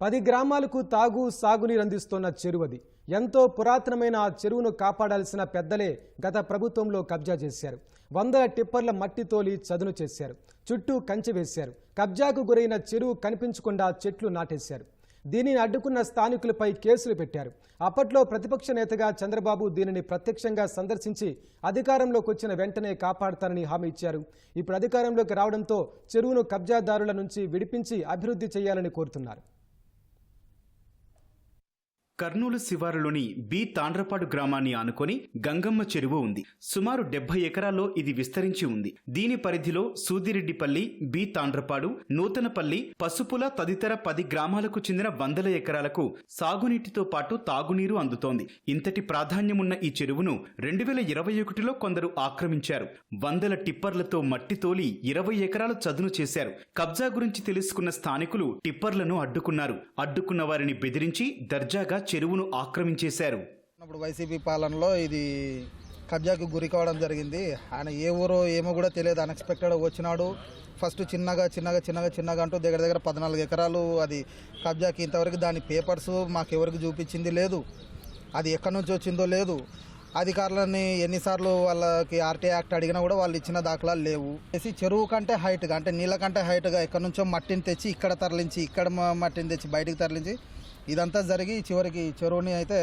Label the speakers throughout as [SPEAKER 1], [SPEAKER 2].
[SPEAKER 1] పది గ్రామాలకు తాగు సాగునీరు అందిస్తున్న చెరువది. ఎంతో పురాతనమైన ఆ చెరువును కాపాడాల్సిన పెద్దలే గత ప్రభుత్వంలో కబ్జా చేశారు. వందల టిప్పర్ల మట్టి తోలి చదును చేశారు. చుట్టూ కంచె వేశారు. కబ్జాకు గురైన చెరువు కనిపించకుండా చెట్లు నాటేశారు. దీనిని అడ్డుకున్న స్థానికులపై కేసులు పెట్టారు. అప్పట్లో ప్రతిపక్ష నేతగా చంద్రబాబు దీనిని ప్రత్యక్షంగా సందర్శించి అధికారంలోకి వచ్చిన వెంటనే కాపాడతానని హామీ ఇచ్చారు. ఇప్పుడు అధికారంలోకి రావడంతో చెరువును కబ్జాదారుల నుంచి విడిపించి అభివృద్ధి చేయాలని కోరుతున్నారు.
[SPEAKER 2] కర్నూలు శివారులోని బి తాండ్రపాడు గ్రామాన్ని ఆనుకొని గంగమ్మ చెరువు ఉంది. సుమారు డెబ్బై ఎకరాల్లో ఇది విస్తరించి ఉంది. దీని పరిధిలో సూదిరెడ్డిపల్లి బి తాండ్రపాడు నూతనపల్లి పసుపుల తదితర పది గ్రామాలకు చెందిన వందల ఎకరాలకు సాగునీటితో పాటు తాగునీరు అందుతోంది. ఇంతటి ప్రాధాన్యమున్న ఈ చెరువును రెండు వేల ఇరవై ఒకటిలో కొందరు ఆక్రమించారు. వందల టిప్పర్లతో మట్టి తోలి ఇరవై ఎకరాలు చదును చేశారు. కబ్జా గురించి తెలుసుకున్న స్థానికులు టిప్పర్లను అడ్డుకున్నారు. అడ్డుకున్న వారిని బెదిరించి దర్జాగా చెరువును ఆక్రమించేశారు.
[SPEAKER 3] అప్పుడు వైసీపీ పాలనలో ఇది కబ్జాకి గురి కావడం జరిగింది. ఆయన ఏ ఊరో ఏమో కూడా తెలియదు. అన్ఎక్స్పెక్టెడ్ వచ్చినాడు. ఫస్ట్ చిన్నగా చిన్నగా చిన్నగా చిన్నగా అంటూ దగ్గర దగ్గర పద్నాలుగు ఎకరాలు అది కబ్జాకి ఇంతవరకు దాని పేపర్స్ మాకు ఎవరికి చూపించింది లేదు. అది ఎక్కడి నుంచి వచ్చిందో లేదు. అధికారులని ఎన్నిసార్లు వాళ్ళకి ఆర్టీ యాక్ట్ అడిగినా కూడా వాళ్ళు ఇచ్చిన దాఖలాలు లేవు. చేసి చెరువు కంటే హైట్గా అంటే నీళ్ళ కంటే హైట్గా ఎక్కడి నుంచో మట్టిని తెచ్చి ఇక్కడ తరలించి ఇక్కడ మట్టిని తెచ్చి బయటికి తరలించి ఇదంతా జరిగి చివరికి చెరువుని అయితే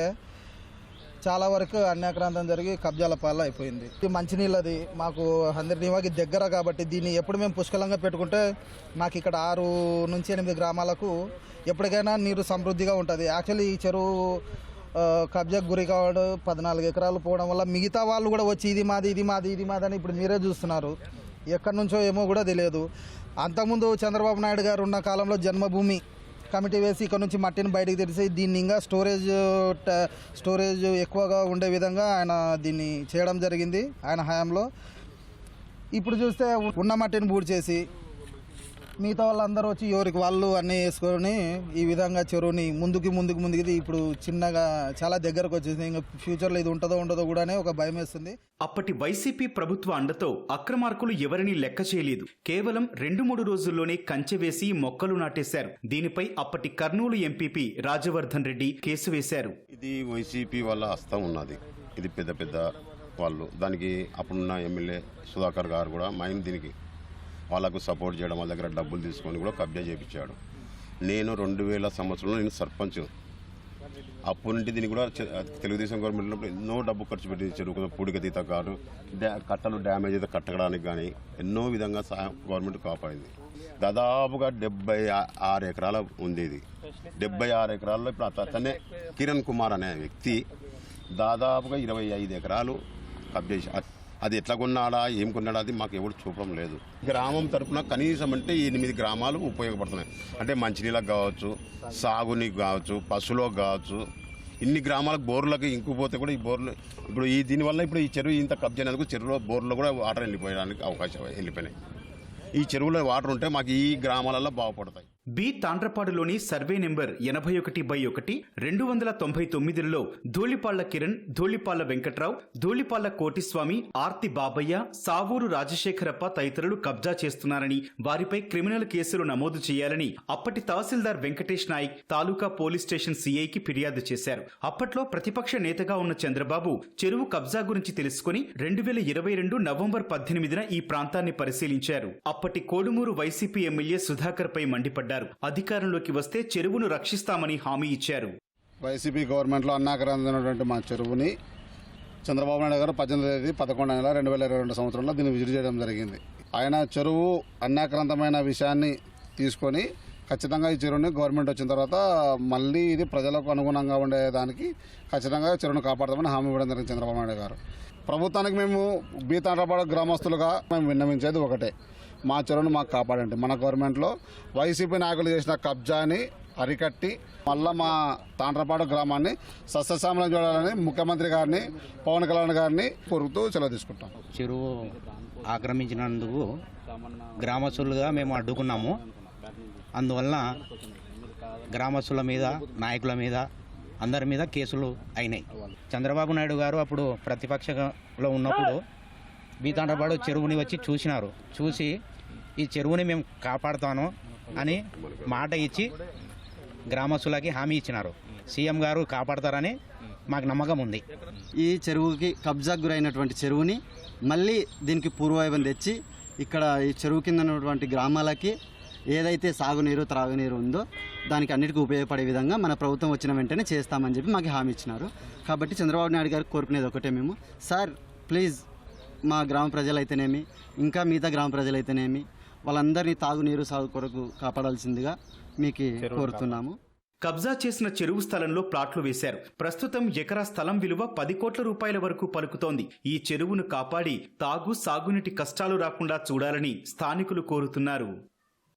[SPEAKER 3] చాలా వరకు అన్యాక్రాంతం జరిగి కబ్జాల పాలు అయిపోయింది. ఇది మంచినీళ్ళది. మాకు అందరినీవాకి దగ్గర కాబట్టి దీన్ని ఎప్పుడు మేము పుష్కలంగా పెట్టుకుంటే మాకు ఇక్కడ ఆరు నుంచి ఎనిమిది గ్రామాలకు ఎప్పటికైనా నీరు సమృద్ధిగా ఉంటుంది. యాక్చువల్లీ ఈ చెరువు కబ్జాకు గురి కావడం పద్నాలుగు ఎకరాలు పోవడం వల్ల మిగతా వాళ్ళు కూడా వచ్చి ఇది మాది ఇది మాది ఇది మాది అని ఇప్పుడు మీరే చూస్తున్నారు. ఎక్కడి నుంచో ఏమో కూడా తెలియదు. అంతకుముందు చంద్రబాబు నాయుడు గారు ఉన్న కాలంలో జన్మభూమి కమిటీ వేసి ఇక్కడ నుంచి మట్టిని బయటకు తెరిచి దీన్ని ఇంకా స్టోరేజ్ ట- స్టోరేజ్ ఎక్కువగా ఉండే విధంగా ఆయన దీన్ని చేయడం జరిగింది ఆయన హయాంలో. ఇప్పుడు చూస్తే ఉన్న మట్టిని బూడి చేసి మిగతా వాళ్ళందరూ వచ్చి ఎవరికి వాళ్ళు అన్నీ వేసుకొని ఈ విధంగా చెరువుని ముందుకి ముందుకు ముందుకు ఇది ఇప్పుడు చిన్నగా చాలా దగ్గరకు వచ్చేసింది. ఇంకా ఫ్యూచర్లో ఇది ఉంటుందో ఉండదో కూడానే ఒక భయం వేస్తుంది.
[SPEAKER 2] అప్పటి వైసీపీ ప్రభుత్వ అండతో అక్రమార్కులు ఎవరిని లెక్క చేయలేదు. కేవలం రెండు మూడు రోజుల్లోనే కంచె వేసి మొక్కలు నాటేశారు. దీనిపై అప్పటి కర్నూలు ఎంపీపీ రాజవర్ధన్ రెడ్డి కేసు వేశారు.
[SPEAKER 4] ఇది వైసీపీ వాళ్ళ హస్తం ఉన్నది. ఇది పెద్ద పెద్ద వాళ్ళు. దానికి అప్పుడున్న ఎమ్మెల్యే సుధాకర్ గారు కూడా మైన్ దీనికి వాళ్ళకు సపోర్ట్ చేయడం వాళ్ళ దగ్గర డబ్బులు తీసుకొని కూడా కబ్జా చేయించాడు నేను రెండు వేల సంవత్సరంలో నేను సర్పంచ్. అప్పటి నుండి దీన్ని కూడా తెలుగుదేశం గవర్నమెంట్ ఉన్నప్పుడు ఎన్నో డబ్బు ఖర్చు పెట్టి చెరువు పూడిక తీత కాదు డ్యా కట్టలు డ్యామేజ్ అయితే కట్టడానికి కానీ ఎన్నో విధంగా సహాయం గవర్నమెంట్ కాపాడింది. దాదాపుగా డెబ్బై ఆరు ఎకరాల ఉంది ఇది. డెబ్బై ఆరు ఎకరాల్లో ఇప్పుడు అతనే కిరణ్ కుమార్ అనే వ్యక్తి దాదాపుగా ఇరవై ఐదు ఎకరాలు కబ్జా అది ఎట్లా కొన్నాడా ఏం కొన్నాడా అది మాకు ఎవరు చూపడం లేదు. గ్రామం తరపున కనీసం అంటే ఎనిమిది గ్రామాలు ఉపయోగపడుతున్నాయి. అంటే మంచినీళ్ళకి కావచ్చు సాగునీకి కావచ్చు పశువులకు కావచ్చు. ఇన్ని గ్రామాలకు బోర్లకు ఇంకుపోతే కూడా ఈ బోర్లు ఇప్పుడు ఈ దీనివల్ల ఇప్పుడు ఈ చెరువు ఇంత కబ్జైనందుకు చెరువులో బోర్లో కూడా వాటర్ వెళ్ళిపోయడానికి అవకాశం వెళ్ళిపోయినాయి. ఈ చెరువులో వాటర్ ఉంటే మాకు ఈ గ్రామాలలో బాగుపడతాయి.
[SPEAKER 2] బి తాండ్రపాడులోని సర్వే నెంబర్ ఎనభై ఒకటి బై ఒకటి రెండు వందల తొంభై తొమ్మిదిలో ధూళిపాళ్ళ కిరణ్ ధూళిపాళ్ళ వెంకట్రావు ధూళిపాళ్ళ కోటిస్వామి ఆర్తి బాబయ్య సావూరు రాజశేఖరప్ప తదితరులు కబ్జా చేస్తున్నారని వారిపై క్రిమినల్ కేసులు నమోదు చేయాలని అప్పటి తహసీల్దార్ వెంకటేష్ నాయక్ తాలూకా పోలీస్ స్టేషన్ సీఐకి ఫిర్యాదు చేశారు. అప్పట్లో ప్రతిపక్ష నేతగా ఉన్న చంద్రబాబు చెరువు కబ్జా గురించి తెలుసుకుని రెండు వేల ఇరవై రెండు నవంబర్ పద్దెనిమిదిన ఈ ప్రాంతాన్ని పరిశీలించారు. అప్పటి కోడుమూరు వైసీపీ ఎమ్మెల్యే సుధాకర్ పై అన్నారు అధికారంలోకి వస్తే చెరువును రక్షిస్తామని హామీ ఇచ్చారు.
[SPEAKER 5] వైసీపీ గవర్నమెంట్లో అన్నాకరైనటువంటి మా చెరువుని చంద్రబాబు నాయుడు గారు పద్దెనిమిది తేదీ పదకొండు నెల రెండు వేల ఇరవై రెండు సంవత్సరంలో దీన్ని విజిట్ చేయడం జరిగింది. ఆయన చెరువు అన్యాక్రాంతమైన విషయాన్ని తీసుకొని ఖచ్చితంగా ఈ చెరువుని గవర్నమెంట్ వచ్చిన తర్వాత మళ్ళీ ఇది ప్రజలకు అనుగుణంగా ఉండేదానికి ఖచ్చితంగా చెరువును కాపాడదామని హామీ ఇవ్వడం జరిగింది చంద్రబాబు నాయుడు గారు. ప్రభుత్వానికి మేము బీతాండ్రపాడ గ్రామస్తులుగా మేము విన్నవించేది ఒకటే. మా చెరువును మాకు కాపాడండి. మన గవర్నమెంట్లో వైసీపీ నాయకులు చేసిన కబ్జాని అరికట్టి మళ్ళా మా తాండ్రపాడు గ్రామాన్ని సస్యశ్యామలం చూడాలని ముఖ్యమంత్రి గారిని పవన్ కళ్యాణ్ గారిని కోరుతూ సెలవు తీసుకుంటాం.
[SPEAKER 6] చెరువు ఆక్రమించినందుకు గ్రామస్తులుగా మేము అడ్డుకున్నాము. అందువల్ల గ్రామస్తుల మీద నాయకుల మీద అందరి మీద కేసులు అయినాయి. చంద్రబాబు నాయుడు గారు అప్పుడు ప్రతిపక్షంలో ఉన్నప్పుడు బీతాండ్రపాడు చెరువుని వచ్చి చూసినారు. చూసి ఈ చెరువుని మేము కాపాడుతాను అని మాట ఇచ్చి గ్రామస్తులకి హామీ ఇచ్చినారు. సీఎం గారు కాపాడతారని మాకు నమ్మకం ఉంది.
[SPEAKER 7] ఈ చెరువుకి కబ్జాకు గురైనటువంటి చెరువుని మళ్ళీ దీనికి పూర్వవైభం తెచ్చి ఇక్కడ ఈ చెరువు కింద ఉన్నటువంటి గ్రామాలకి ఏదైతే సాగునీరు త్రాగునీరు ఉందో దానికి అన్నిటికీ ఉపయోగపడే విధంగా మన ప్రభుత్వం వచ్చిన వెంటనే చేస్తామని చెప్పి మాకు హామీ ఇచ్చినారు. కాబట్టి చంద్రబాబు నాయుడు గారికి కోరుకునేది ఒకటే మేము. సార్ ప్లీజ్ మా గ్రామ ప్రజలైతేనేమి ఇంకా మిగతా గ్రామ ప్రజలైతేనేమి వాళ్ళందరినీ తాగునీరు సాగు కొరకు కాపాడాల్సిందిగా మీకు కోరుతున్నాము.
[SPEAKER 2] కబ్జా చేసిన చెరువు స్థలంలో ప్లాట్లు వేశారు. ప్రస్తుతం ఎకరా స్థలం విలువ పది కోట్ల రూపాయల వరకు పలుకుతోంది. ఈ చెరువును కాపాడి తాగు సాగునీటి కష్టాలు రాకుండా చూడాలని స్థానికులు కోరుతున్నారు.